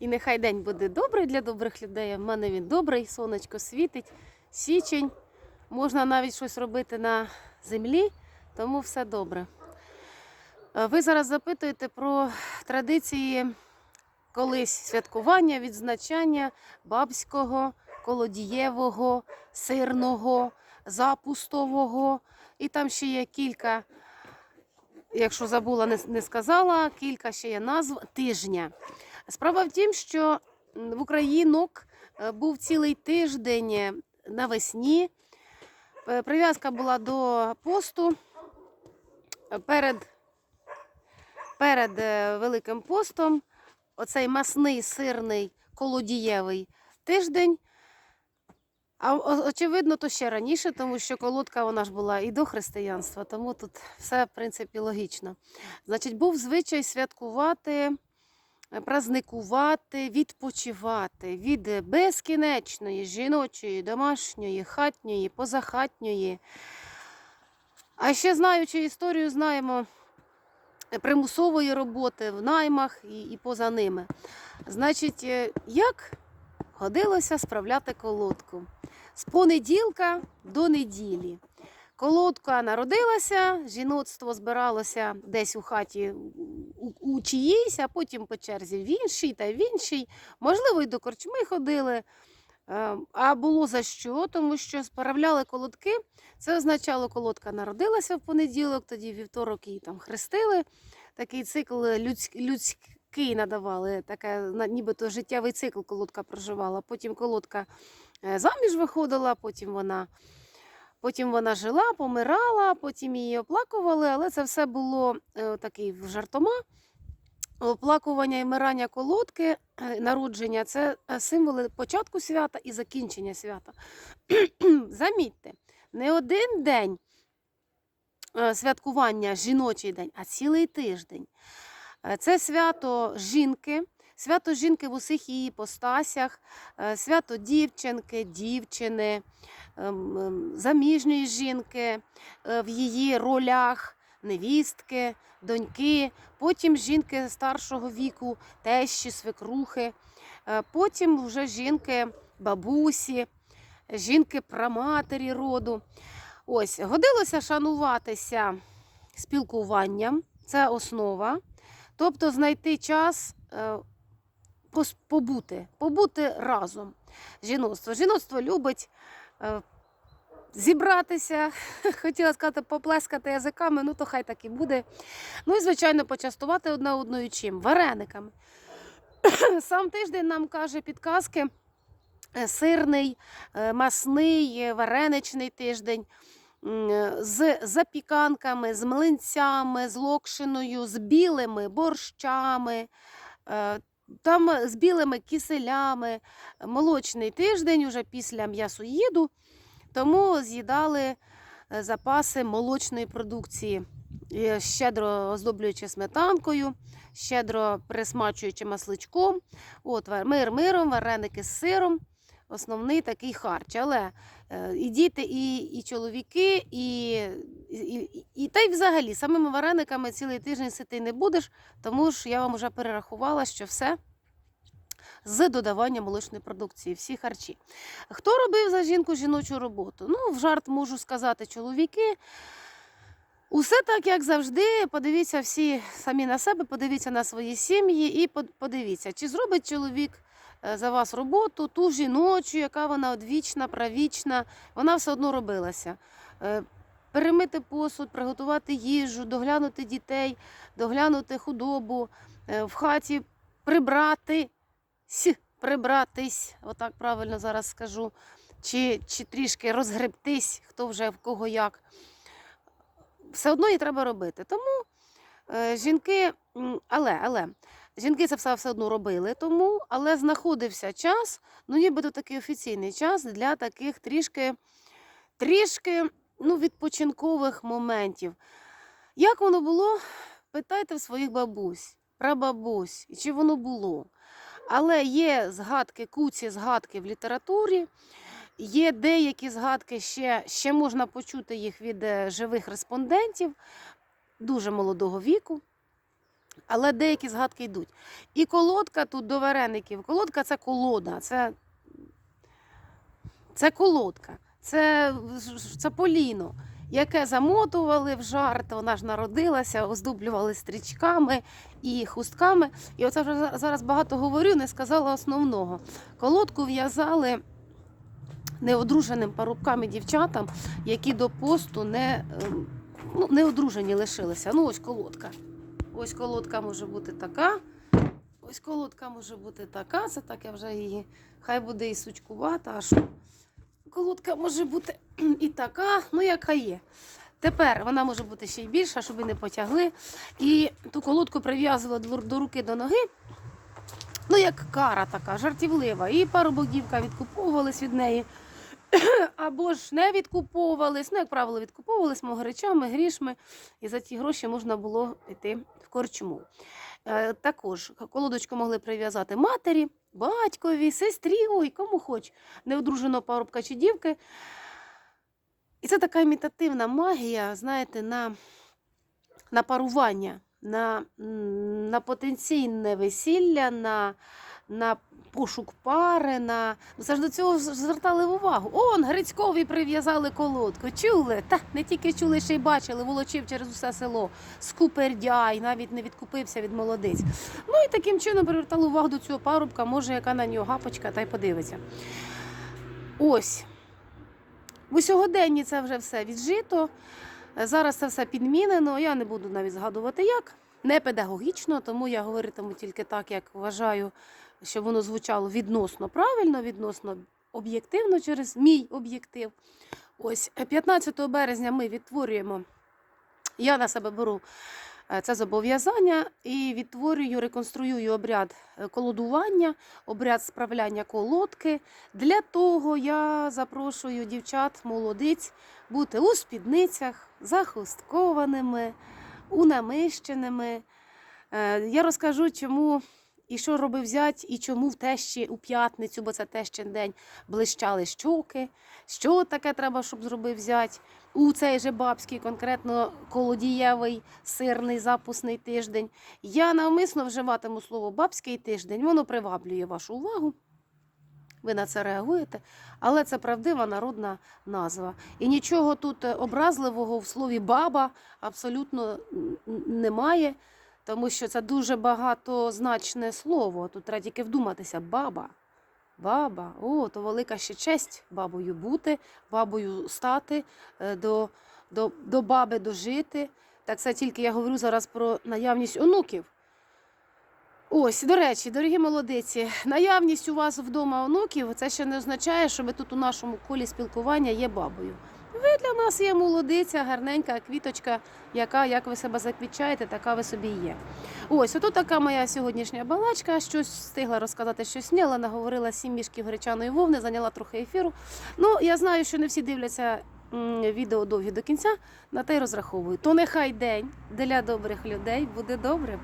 І нехай день буде добрий для добрих людей. В мене він добрий, сонечко світить, січень. Можна навіть щось робити на землі, тому все добре. Ви зараз запитуєте про традиції колись святкування, відзначання бабського, колодієвого, сирного, запустового. І там ще є кілька, якщо забула, не сказала, кілька ще є назв тижня. Справа в тім, що в Українок е, був цілий тиждень е, навесні. Е, Прив'язка була до посту перед, перед Великим постом. Оцей масний сирний колодієвий тиждень. А очевидно, то ще раніше, тому що колодка вона ж була і до християнства, тому тут все, в принципі, логічно. Значить, був звичай святкувати, празникувати, відпочивати від безкінечної жіночої, домашньої, хатньої, позахатньої. А ще знаючи історію, знаємо е, примусової роботи в наймах і, і поза ними. Значить, е, як годилося справляти колодку? З понеділка до неділі. Колодка народилася, жіноцтво збиралося десь у хаті у, у чиїсь, а потім по черзі в іншій та в іншій. Можливо, й до корчми ходили. Е, А було за що? Тому що справляли колодки. Це означало, колодка народилася в понеділок, тоді вівторок її там хрестили. Такий цикл людський, людський надавали, таке, нібито життєвий цикл колодка проживала. Потім колодка е, заміж виходила, потім вона, потім вона жила, помирала, потім її оплакували, але це все було е, такий жартома. Оплакування і мирання колодки, е, народження це е, символи початку свята і закінчення свята. Замітьте, не один день е, святкування жіночий день, а цілий тиждень. Це свято жінки, свято жінки в усіх її постасях, е, свято дівчинки, дівчини, ем, ем, заміжньої жінки е, в її ролях, невістки, доньки, потім жінки старшого віку, тещі, свекрухи, е, потім вже жінки бабусі, жінки праматері роду. Ось, годилося шануватися спілкуванням, це основа. Тобто знайти час побути, побути разом. Жіноцтво. Жіноцтво любить е, зібратися, хотіла сказати, поплескати язиками, ну то хай так і буде. Ну і, звичайно, почастувати одна одною чим? Варениками. Сам тиждень нам каже підказки. е, Сирний, е, масний, вареничний тиждень з запіканками, з млинцями, з локшиною, з білими борщами, там з білими киселями. Молочний тиждень уже після м'ясоїду, тому з'їдали е, запаси молочної продукції, щедро оздоблюючи сметанкою, щедро присмачуючи масличком. От, мир миром, вареники з сиром. Основний такий харч. Але е, і діти, і, і чоловіки, і, і, і, та й взагалі самими варениками цілий тиждень сити не будеш, тому ж я вам вже перерахувала, що все з додаванням молочної продукції, всі харчі. Хто робив за жінку жіночу роботу? Ну, в жарт можу сказати, чоловіки. Усе так, як завжди. Подивіться всі самі на себе, подивіться на свої сім'ї і подивіться, чи зробить чоловік е, за вас роботу, ту жіночу, яка вона одвічна, правічна, вона все одно робилася. Е, Перемити посуд, приготувати їжу, доглянути дітей, доглянути худобу, е, в хаті прибрати, сі, прибратись, отак правильно зараз скажу, чи, чи трішки розгребтись, хто вже в кого як. Все одно її треба робити. Тому е, жінки, але, але жінки це все, все одно робили, тому, але знаходився час, ну нібито такий офіційний час для таких трішки, трішки ну, відпочинкових моментів. Як воно було? Питайте в своїх бабусь, прабабусь, чи воно було. Але є згадки, куці згадки в літературі, є деякі згадки, ще, ще можна почути їх від е, живих респондентів дуже молодого віку. Але деякі згадки йдуть. І колодка тут до вареників. Колодка це колода, це, це колодка, це, це поліно, яке замотували в жарт, вона ж народилася, оздоблювали стрічками і хустками. І оце вже зараз багато говорю, не сказала основного. Колодку в'язали неодруженим парубкам і дівчатам, які до посту не, ем, ну, не одружені лишилися. Ну, ось колодка. Ось колодка може бути така. Ось колодка може бути така. Це так я вже її. Хай буде і сучкувата, а що? Колодка може бути і така, ну яка є. Тепер вона може бути ще й більша, щоб не потягли. І ту колодку прив'язували до руки до ноги. Ну, як кара така, жартівлива. І парубок дівка відкуповувались від неї. Або ж не відкуповувались. Ну, як правило, відкуповувались могричами, грішми, і за ті гроші можна було йти в корчму. Е, також колодочку могли прив'язати матері, батькові, сестрі, ой, кому хоч, неодруженого парубка чи дівки. І це така імітативна магія, знаєте, на, на парування, на, на потенційне весілля, на, на пошук пари. На... Ну, це ж до цього звертали увагу. Он, Грицькові прив'язали колодку. Чули? Та не тільки чули, ще й бачили, волочив через усе село. Скупердяй, навіть не відкупився від молодиць. Ну і таким чином привертали увагу до цього парубка, може, яка на нього гапочка, та й подивиться. Ось. У сьогоденні це вже все віджито. Зараз це все підмінено. Я не буду навіть згадувати як. Не педагогічно, тому я говоритиму тільки так, як вважаю, щоб воно звучало відносно правильно, відносно об'єктивно через мій об'єктив. Ось е, 15 березня ми відтворюємо. Я на себе беру е, це зобов'язання і відтворюю, реконструюю обряд е, колодування, обряд справляння колодки. Для того я запрошую дівчат, молодиць бути у спідницях, захусткованими, унамищеними. Е, Я розкажу, чому і що робив зять, і чому в тещі у п'ятницю, бо це тещин день, блищали щоки. Що таке треба, щоб зробив зять у цей же бабський, конкретно колодієвий сирний запусний тиждень. Я навмисно вживатиму слово бабський тиждень, воно приваблює вашу увагу. Ви на це реагуєте, але це правдива народна назва. І нічого тут образливого в слові баба абсолютно немає, тому що це дуже багатозначне слово. Тут треба тільки вдуматися. Баба. Баба, о, то велика ще честь бабою бути, бабою стати, е, до, до, до баби дожити. Так це тільки я говорю зараз про наявність онуків. Ось, до речі, дорогі молодиці, наявність у вас вдома онуків, це ще не означає, що ви тут у нашому колі спілкування є бабою. Ви для нас є молодиця, гарненька квіточка, яка, як ви себе заквічаєте, така ви собі є. Ось, ото така моя сьогоднішня балачка. Щось встигла розказати, щось ні, наговорила сім мішків гречаної вовни, зайняла трохи ефіру. Ну, я знаю, що не всі дивляться відео довгі до кінця, на те й розраховую. То нехай день для добрих людей буде добрим.